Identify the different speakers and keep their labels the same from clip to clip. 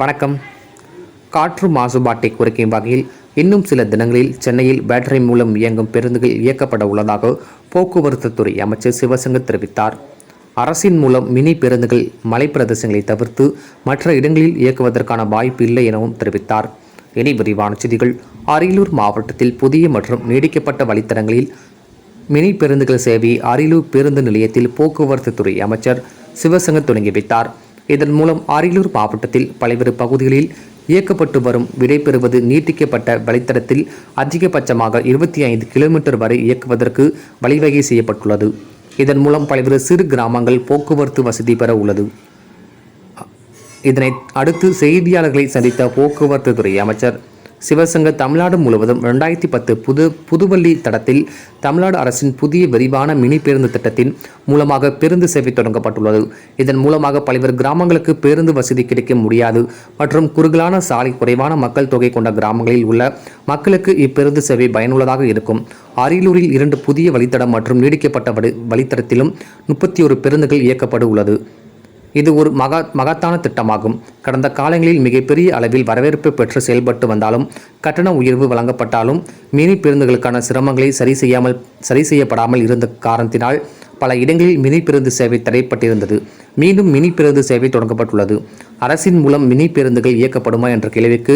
Speaker 1: வணக்கம். காற்று மாசுபாட்டை குறைக்கும் வகையில் இன்னும் சில தினங்களில் சென்னையில் பேட்டரி மூலம் இயங்கும் பேருந்துகள் இயக்கப்பட உள்ளதாக போக்குவரத்து துறை அமைச்சர் சிவசங்கர் தெரிவித்தார். அரசின் மூலம் மினி பேருந்துகள் மலைப்பிரதேசங்களை தவிர்த்து மற்ற இடங்களில் இயக்குவதற்கான வாய்ப்பு இல்லை எனவும் தெரிவித்தார். இனி விரிவான செய்திகள். அரியலூர் மாவட்டத்தில் புதிய மற்றும் நீடிக்கப்பட்ட வழித்தடங்களில் மினி பேருந்துகள் சேவை அரியலூர் பேருந்து நிலையத்தில் போக்குவரத்து துறை அமைச்சர் சிவசங்கர் தொடங்கி வைத்தார். இதன் மூலம் அரியலூர் மாவட்டத்தில் பல்வேறு பகுதிகளில் இயக்கப்பட்டு வரும் விடைபெறுவது நீட்டிக்கப்பட்ட வழித்தடத்தில் அதிகபட்சமாக இருபத்தி ஐந்து கிலோமீட்டர் வரை இயக்குவதற்கு வழிவகை செய்யப்பட்டுள்ளது. இதன் மூலம் பல்வேறு சிறு கிராமங்கள் போக்குவரத்து வசதி பெற உள்ளது. இதனை அடுத்து செய்தியாளர்களை சந்தித்த போக்குவரத்து துறை அமைச்சர் சிவசங்கர் தமிழ்நாடு முழுவதும் ரெண்டாயிரத்தி பத்து புது புதுவள்ளி தடத்தில் தமிழ்நாடு அரசின் புதிய விரிவான மினி பேருந்து திட்டத்தின் மூலமாக பேருந்து சேவை தொடங்கப்பட்டுள்ளது. இதன் மூலமாக பல்வேறு கிராமங்களுக்கு பேருந்து வசதி கிடைக்க முடியாது மற்றும் குறுகலான சாலை குறைவான மக்கள் தொகை கொண்ட கிராமங்களில் உள்ள மக்களுக்கு இப்பேருந்து சேவை பயனுள்ளதாக இருக்கும். அரியலூரில் இரண்டு புதிய வழித்தடம் மற்றும் நீடிக்கப்பட்ட வழித்தடத்திலும் முப்பத்தி ஒரு பேருந்துகள் இயக்கப்பட உள்ளது. இது ஒரு மகா மகத்தான திட்டமாகும். கடந்த காலங்களில் மிகப்பெரிய அளவில் வரவேற்பு பெற்று செயல்பட்டு வந்தாலும் கட்டண உயர்வு வழங்கப்பட்டாலும் மினி பேருந்துகளுக்கான சிரமங்களை சரி செய்யாமல் சரி செய்யப்படாமல் இருந்த காரணத்தினால் பல இடங்களில் மினி பேருந்து சேவை தடைப்பட்டிருந்தது. மீண்டும் மினி பேருந்து சேவை தொடங்கப்பட்டுள்ளது. அரசின் மூலம் மினி பேருந்துகள் இயக்கப்படுமா என்ற கேள்விக்கு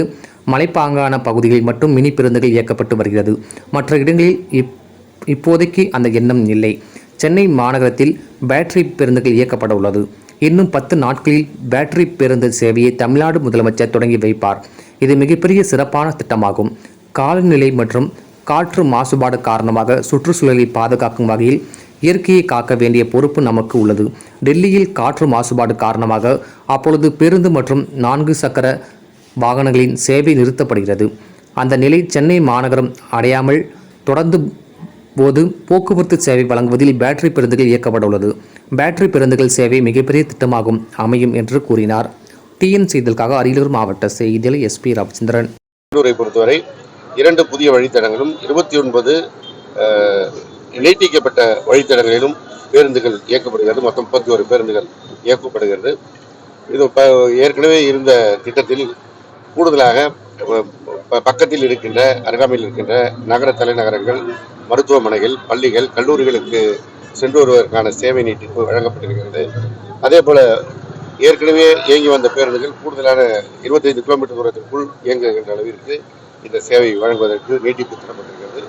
Speaker 1: மலைப்பாங்கான பகுதிகளில் மட்டும் மினி பேருந்துகள் இயக்கப்பட்டு வருகிறது. மற்ற இடங்களில் இப் இப்போதைக்கு அந்த எண்ணம் இல்லை. சென்னை மாநகரத்தில் பேட்டரி பேருந்துகள் இயக்கப்பட உள்ளது. இன்னும் பத்து நாட்களில் பேட்டரி பேருந்து சேவையை தமிழ்நாடு முதலமைச்சர் தொடங்கி வைப்பார். இது மிகப்பெரிய சிறப்பான திட்டமாகும். காலநிலை மற்றும் காற்று மாசுபாடு காரணமாக சுற்றுச்சூழலை பாதுகாக்கும் வகையில் இயற்கையை காக்க வேண்டிய பொறுப்பு நமக்கு உள்ளது. டெல்லியில் காற்று மாசுபாடு காரணமாக அப்பொழுது பேருந்து மற்றும் நான்கு சக்கர வாகனங்களின் சேவை நிறுத்தப்படுகிறது. அந்த நிலை சென்னை மாநகரம் அடையாமல் தொடர்ந்து போது போக்குவரத்து சேவை வழங்குவதில் பேட்டரி பேருந்துகள் இயக்கப்பட உள்ளது பேட்டரி பேருந்துகள் சேவை மிகப்பெரிய திட்டமாகும் அமையும் என்று கூறினார். டிஎன் செய்திகளுக்காக அரியலூர் மாவட்ட செய்தியில் எஸ்பி ரவிச்சந்திரன்.
Speaker 2: பொறுத்தவரை இரண்டு புதிய வழித்தடங்களும் இருபத்தி ஒன்பது நீட்டிக்கப்பட்ட வழித்தடங்களிலும் பேருந்துகள் இயக்கப்படுகிறது. மொத்தம் முப்பத்தி ஒரு பேருந்துகள் இயக்கப்படுகிறது. இது ஏற்கனவே இருந்த திட்டத்தில் கூடுதலாக பக்கத்தில் இருக்கின்ற அருகாமையில் இருக்கின்ற நகர தலைநகரங்கள் மருத்துவமனைகள் பள்ளிகள் கல்லூரிகளுக்கு சென்று வருவதற்கான சேவை நீட்டிப்பு வழங்கப்பட்டிருக்கிறது. அதே போல ஏற்கனவே இயங்கி வந்த பேருந்துகள் கூடுதலான 25 கிலோமீட்டர் தூரத்திற்குள் இயங்குகின்ற அளவிற்கு இந்த சேவை வழங்குவதற்கு நீட்டிப்பு தரப்பட்டிருக்கிறது.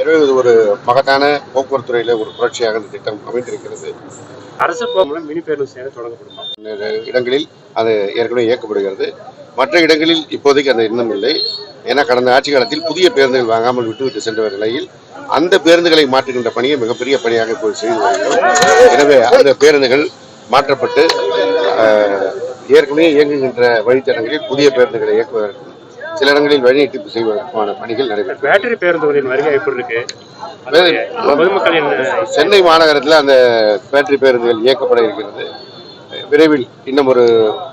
Speaker 2: எனவே இது ஒரு மகத்தான போக்குவரத்து துறையில ஒரு புரட்சியாக இந்த திட்டம் அமைந்திருக்கிறது.
Speaker 3: அரசு மினி பேருந்து சேவை தொடங்கப்படுமா?
Speaker 2: இடங்களில் அது ஏற்கனவே இயக்கப்படுகிறது. மற்ற இடங்களில் இப்போதைக்கு அந்த எண்ணம் இல்லை. ஏன்னா கடந்த ஆட்சி காலத்தில் புதிய பேருந்துகள் வாங்காமல் விட்டுவிட்டு சென்ற நிலையில் அந்த பேருந்துகளை மாற்றுகின்ற பணியை மிகப்பெரிய பணியாக இப்போது செய்து வருகிறோம். எனவே அந்த பேருந்துகள் மாற்றப்பட்டு ஏற்கனவே இயங்குகின்ற வழித்தடங்களில் புதிய பேருந்துகளை இயக்குவதற்கும் சில இடங்களில் வழி நீட்டிப்பு செய்வதற்குமான பணிகள் நடைபெறும்
Speaker 3: பேட்டரி பேருந்துகளின் வருகை எப்படி இருக்கு.
Speaker 2: சென்னை மாநகரத்தில் அந்த பேட்டரி பேருந்துகள் இயக்கப்பட இருக்கிறது. விரைவில் இன்னும் ஒரு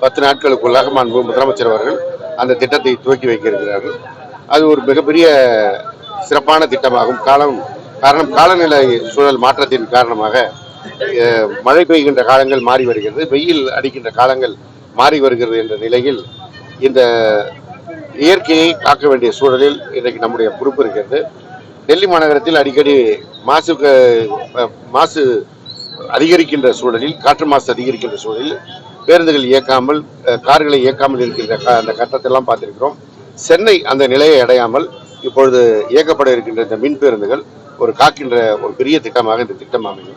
Speaker 2: பத்து நாட்களுக்குள்ளாக மாண்பு முதலமைச்சர் அவர்கள் அந்த திட்டத்தை துவக்கி வைக்க இருக்கிறார்கள் அது ஒரு மிகப்பெரிய சிறப்பான திட்டமாகும். காலம் காரணம் காலநிலை சூழல் மாற்றத்தின் காரணமாக மழை பெய்கின்ற காலங்கள் மாறி வருகிறது. வெயில் அடிக்கின்ற காலங்கள் மாறி வருகிறது என்ற நிலையில் இந்த இயற்கையை காக்க வேண்டிய சூழலில் இன்றைக்கு நம்முடைய பொறுப்பு இருக்கிறது. டெல்லி மாநகரத்தில் அடிக்கடி மாசு மாசு அதிகரிக்கின்ற சூழலில் காற்று மாசு அதிகரிக்கின்ற சூழலில் பேருந்துகள் இயக்காமல் கார்களை இயக்காமல் இருக்கின்ற க- அந்த கட்டத்தெல்லாம் பார்த்திருக்கிறோம். சென்னை அந்த நிலையை அடையாமல் இப்பொழுது இயக்கப்பட இருக்கின்ற இந்த மின் பேருந்துகள் ஒரு காக்கின்ற ஒரு பெரிய திட்டமாக இந்த திட்டம் அமையும்.